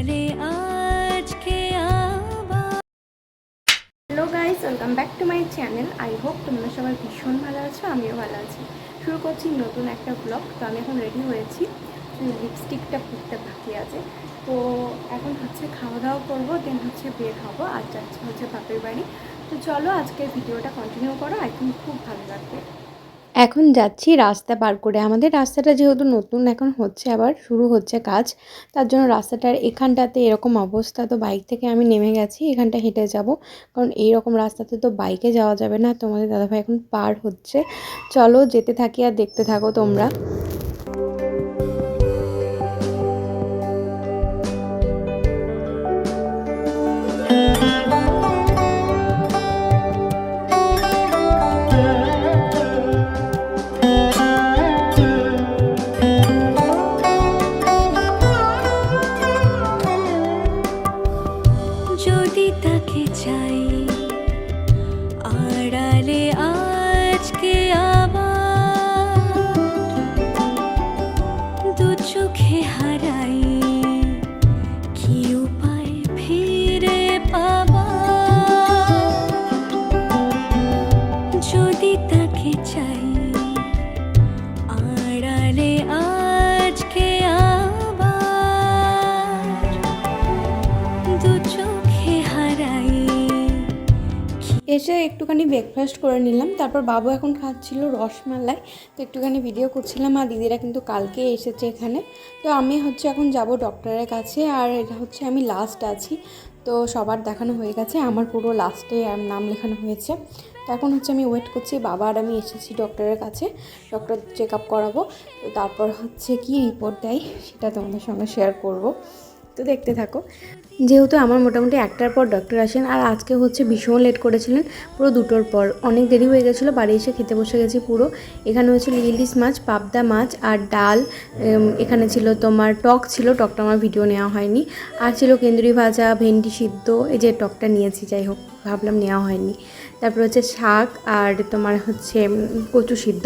চলে আজকে hello guys welcome back to my channel I hope তোমরা সবাই ভীষণ ভালো আছো, আমিও ভালো আছি। শুরু করছি নতুন একটা ব্লগ তো আমি এখন রেডি হয়েছি। লিপস্টিকটা ফুটতে বাকি আছে। তো এখন হচ্ছে খাওয়া দাওয়া করব দেন হচ্ছে বের হব আর যাচ্ছে হচ্ছে বাপের বাড়ি। তো চলো আজকের ভিডিওটা কন্টিনিউ করো আই থিঙ্ক খুব ভালো লাগবে। এখন যাচ্ছি রাস্তা পার করে। আমাদের রাস্তাটা যেহেতু নতুন এখন হচ্ছে, আবার শুরু হচ্ছে কাজ, তার জন্য রাস্তাটার এখানটাতে এরকম অবস্থা। তো বাইক থেকে আমি নেমে গেছি, এখানটা হেঁটে যাব। কারণ এই রকম রাস্তাতে তো বাইকে যাওয়া যাবে না। তোমাদের দাদাভাই এখন পার হচ্ছে। চলো যেতে থাকি আর দেখতে থাকো তোমরা। একটুখানি ব্রেকফাস্ট করে নিলাম। তারপর বাবু এখন খাচ্ছিল রসমালাই। তো একটুখানি ভিডিও করছিলাম আর দিদিরা কিন্তু কালকে এসেছে এখানে। তো আমি হচ্ছে এখন যাব ডক্টরের কাছে আর এটা হচ্ছে আমি লাস্ট আছি। তো সবার দেখানো হয়ে গেছে। আমার পুরো লাস্টে নাম লেখানো হয়েছে। তো এখন হচ্ছে আমি ওয়েট করছি, বাবা আর আমি এসেছি ডক্টরের কাছে। ডক্টর চেক আপ করাবো। তো তারপর হচ্ছে কি রিপোর্ট দেয় সেটা তোমাদের সঙ্গে শেয়ার করব। তো দেখতে থাকো। যেহেতু আমার মোটামুটি একটার পর ডক্টর আসেন আর আজকে হচ্ছে ভীষণ লেট করেছিলেন, পুরো দুটোর পর। অনেক দেরি হয়ে গেছিল, বাড়ি এসে খেতে বসে গেছি পুরো। এখানে হয়েছিল ইলিশ মাছ, পাবদা মাছ আর ডাল এখানে ছিল তোমার টক ছিল, টকটা আমার ভিডিও নেওয়া হয়নি। আর ছিল কেন্দ্রীয় ভাজা, ভেন্ডি সিদ্ধ, এই যে টকটা নিয়েছি, যাই হোক। ভাবলাম নেওয়া হয়নি। তারপর হচ্ছে শাক আর তোমার হচ্ছে কচু সিদ্ধ।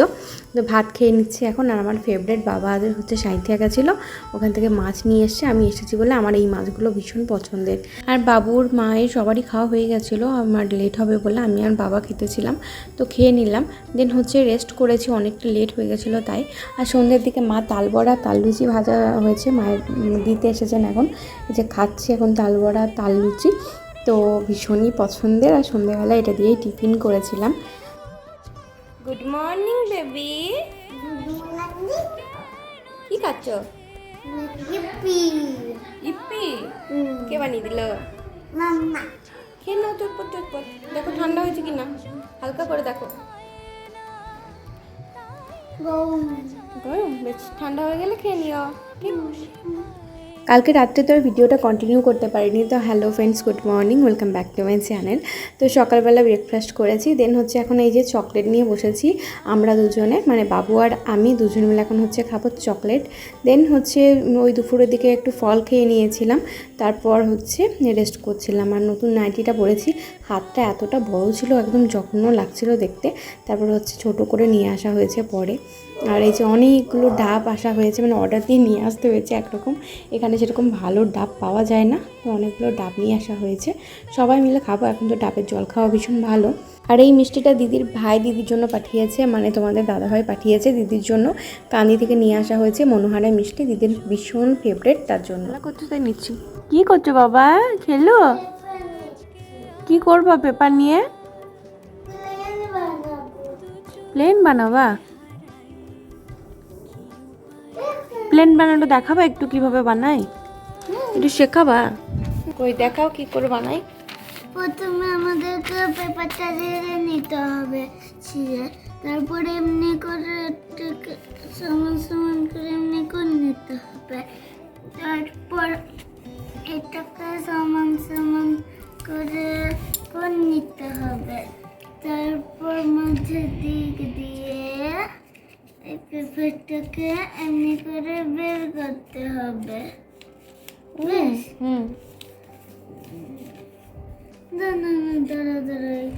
তো ভাত খেয়ে নিচ্ছি এখন আর আমার ফেভারেট বাবাদের হচ্ছে সাঁইথিয়া গেছিল ওখান থেকে মাছ নিয়ে এসছে, আমি এসেছি বলে আমার এই মাছগুলো ভীষণ পছন্দের। আর বাবুর মায়ের সবারই খাওয়া হয়ে গেছিল, আমার লেট হবে বলে আমি আর বাবা খেতেছিলাম। তো খেয়ে নিলাম দেন হচ্ছে রেস্ট করেছি, অনেকটা লেট হয়ে গেছিল তাই। আর সন্ধ্যের দিকে মা তালবড়া তাল লুচি ভাজা হয়েছে, মায়ের দিতে এসেছেন এখন। যে খাচ্ছি এখন তালবড়া তাল লুচি তো ভীষণই পছন্দের আর সন্ধ্যেবেলা এটা দিয়েই টিফিন করেছিলাম। গুড মর্নিং বেবি কি খাচ্ছ? ইপ্পি কে বানিয়ে দিল? খেয়ে নাও তোর পর দেখো ঠান্ডা হয়েছে কি না হালকা করে দেখো। গরম বেশ ঠান্ডা হয়ে গেলে খেয়ে নিও। ঠিক কালকে রাত্রে তো আর ভিডিওটা কন্টিনিউ করতে পারিনি। তো hello friends good morning welcome back to my channel তো সকালবেলা ব্রেকফাস্ট করেছি দেন হচ্ছে এখন এই যে চকলেট নিয়ে বসেছি, আমরা দুজনে মানে বাবু আর আমি দুজন মিলে এখন হচ্ছে খাব চকলেট দেন হচ্ছে ওই দুপুরের দিকে একটু ফল খেয়ে নিয়েছিলাম, তারপর হচ্ছে রেস্ট করছিলাম। আর নতুন নাইটিটা পরেছি, হাতটা এতটা বড় ছিল, একদম যত্ন লাগছিল দেখতে। তারপর হচ্ছে ছোট করে নিয়ে আসা হয়েছে পরে। আর এই যে অনেকগুলো ডাব আসা হয়েছে মানে অর্ডার দিয়ে নিয়ে আসতে হয়েছে একরকম। এখানে সেরকম ভালো ডাব পাওয়া যায় না তো অনেকগুলো ডাব নিয়ে আসা হয়েছে। সবাই মিলে খাব এখন তো ডাবের জল খাওয়া ভীষণ ভালো। আর এই মিষ্টিটা দিদির ভাই দিদির জন্য পাঠিয়েছে মানে তোমাদের দাদাভাই পাঠিয়েছে দিদির জন্য। কান্দি থেকে নিয়ে আসা হয়েছে মনোহারা মিষ্টি দিদির ভীষণ ফেভারেট তার জন্য। করছ তাই নিচ্ছি। কি করছ বাবা? খেলো? কি করবা পেপার নিয়ে? প্লেন বানাবা? প্লেন বানানো দেখাবা একটু কীভাবে বানাই? একটু শেখাবা। কই দেখাও কি করে বানাই? প্রথমে আমাদেরকে পেপারটা দিয়ে নিতে হবে ছিঁড়ে। তারপরে এমনি করে সমান সমান করে এমনি করে নিতে হবে। তারপর এটাকে সমান সমান করে করে নিতে হবে। তারপর মাঝে দিক দিয়ে এই পেপারটাকে এমনি করে বের করতে হবে। বেশ। হুম। না দাঁড়া দাঁড়া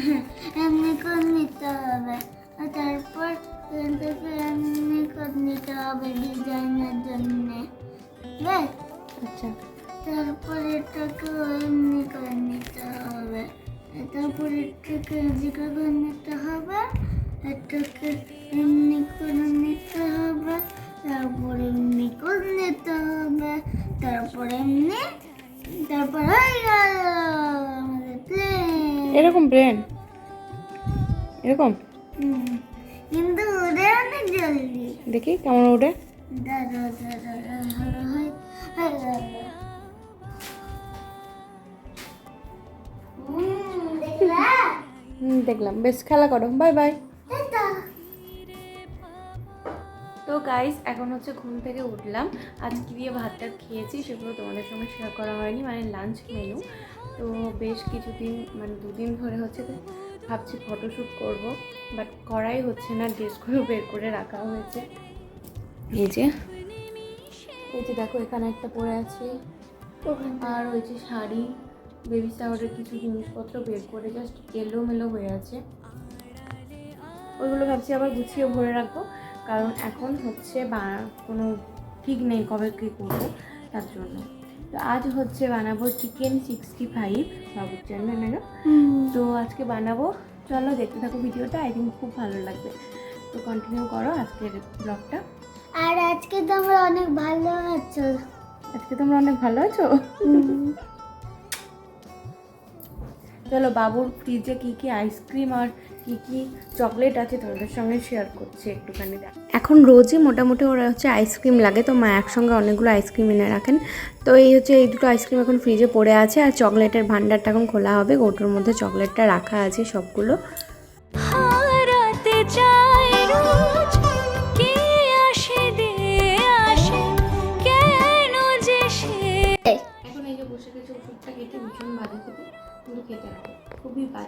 হ্যাঁ, এমনি করে নিতে হবে। আর তারপর এখান এমনি করে নিতে হবে ডিজাইনের জন্য। বেশ। আচ্ছা। তারপর এটাকে এমনি করে নিতে হবে। তারপর এটাকে এদিকে করে নিতে হবে। এটাকে এমনি করে নিতে হবে তারপর এমনি করে নিতে হবে তারপর এমনি তারপর হয়ে গেল আমাদের। এরকম ব্রেন এরকম? কিন্তু ওরে অনেক জলদি দেখি কেমন ওঠে দাদা হয় দেখলাম। বেশ খেলা করো। বাই বাই গাইস এখন হচ্ছে ঘুম থেকে উঠলাম। আজ কি দিয়ে ভাতটা খেয়েছি, সেগুলো তোমাদের সঙ্গে শেয়ার করা হয়নি মানে লাঞ্চ মেনু তো বেশ কিছুদিন মানে দুদিন ধরে হচ্ছে ভাবছি ফটোশ্যুট করব বাট করাই হচ্ছে না ড্রেসগুলো বের করে রাখা হয়েছে। এই যে এই যে দেখো, এখানে একটা পরে আছে। আর ওই যে শাড়ি বেবি শাওয়ারের কিছু জিনিসপত্র বের করে জাস্ট এলোমেলো হয়ে আছে। ওইগুলো ভাবছি আবার গুছিয়ে ভরে রাখব। কারণ এখন হচ্ছে বা কোনো ঠিক নেই কবে কী করব তার জন্য। তো আজ হচ্ছে বানাবো চিকেন সিক্সটি ফাইভ বাবুর জন্য না তো আজকে বানাবো চলো দেখতে থাকো ভিডিওটা আই থিঙ্ক খুব ভালো লাগবে। তো কন্টিনিউ করো আজকের ব্লগটা আর আজকে তোমরা অনেক ভালো আছো। আজকে তোমরা অনেক ভালো আছো? চলো বাবুর ফ্রিজে কী কী আইসক্রিম আর কি কি চকলেট আছে তোমাদের সঙ্গে শেয়ার করছি একটুখানি এখন রোজই মোটামুটি ওরা হচ্ছে আইসক্রিম লাগে, তো মা একসঙ্গে অনেকগুলো আইসক্রিম এনে রাখেন। তো এই হচ্ছে এই দুটো আইসক্রিম এখন ফ্রিজে পড়ে আছে, আর চকলেটের ভান্ডারটা এখন খোলা হবে গোটোর মধ্যে চকলেটটা রাখা আছে সবগুলো।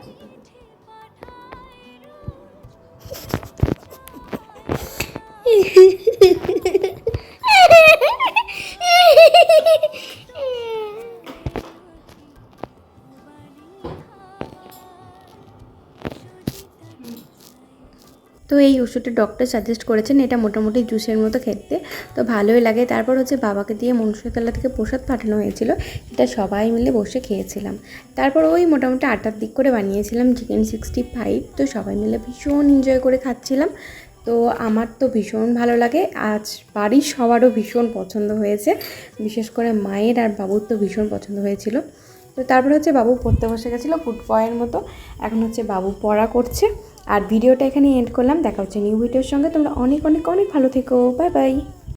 খুবই বাজে এই ওষুধটা ডক্টর সাজেস্ট করেছেন, এটা মোটামুটি জুসের মতো খেতে। তো ভালোই লাগে। তারপর হচ্ছে বাবাকে দিয়ে মনুষ্যতলা থেকে প্রসাদ পাঠানো হয়েছিল। এটা সবাই মিলে বসে খেয়েছিলাম। তারপর ওই মোটামুটি আটটার দিক করে বানিয়েছিলাম চিকেন সিক্সটি ফাইভ তো সবাই মিলে ভীষণ এনজয় করে খাচ্ছিলাম। তো আমার তো ভীষণ ভালো লাগে। আজ বাড়ির সবারও ভীষণ পছন্দ হয়েছে। বিশেষ করে মায়ের আর বাবুর তো ভীষণ পছন্দ হয়েছিল। তো তারপর হচ্ছে বাবু পড়তে বসে গেছিল ফুড বয়ের মতো। এখন হচ্ছে বাবু পড়া করছে। আর ভিডিওটা এখানে এন্ড করলাম। দেখা হচ্ছে নিউ ভিডিওর সঙ্গে। তোমরা অনেক অনেক অনেক ভালো থেকো। Bye bye